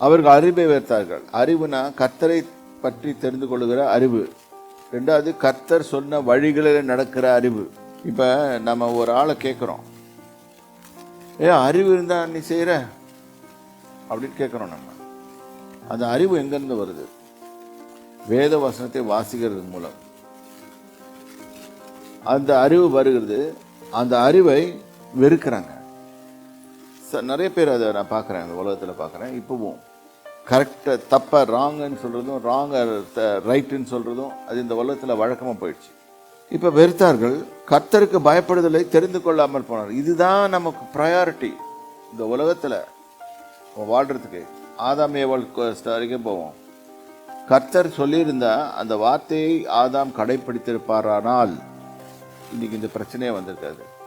அவர்கள் அறிவை வைத்தார்கள். அறிவுனா கர்த்தரை பற்றி தெரிந்து கொள்கிற அறிவு. ரெண்டாவது கர்த்தர் சொன்ன வழிகளில் நடக்கிற அறிவு. இப்போ நம்ம ஒரு ஆளை கேட்குறோம். ஏ அறிவு இருந்தா நீ செய்கிற அப்படின்னு கேட்குறோம் நம்ம. அந்த அறிவு எங்கேருந்து வருது? வேத வசனத்தை வாசிக்கிறது மூலம். அந்த அறிவு வருகிறது. அந்த அறிவை வெறுக்கிறாங்க. ச- நிறைய பேர் அதை நான் பார்க்குறேன் அந்த உலகத்தில் பார்க்குறேன். இப்போவும் கரெக்டாக தப்பாக ராங்குன்னு சொல்கிறதும் ராங்கை ரைட்டுன்னு சொல்கிறதும் அது இந்த உலகத்தில் வழக்கமாக போயிடுச்சு. இப்போ வெறுத்தார்கள் கர்த்தருக்கு பயப்படுதலை தெரிந்து கொள்ளாமல் போனார் இதுதான் நமக்கு ப்ரையாரிட்டி இந்த உலகத்தில் வாழ்கிறதுக்கு ஆதாம் ஏவாள் வரைக்கும் போவோம். கர்த்தர் சொல்லியிருந்தா அந்த வார்த்தையை ஆதாம் கடைப்பிடித்திருப்பாரானால் இன்றைக்கி இந்த பிரச்சனையே வந்திருக்காது.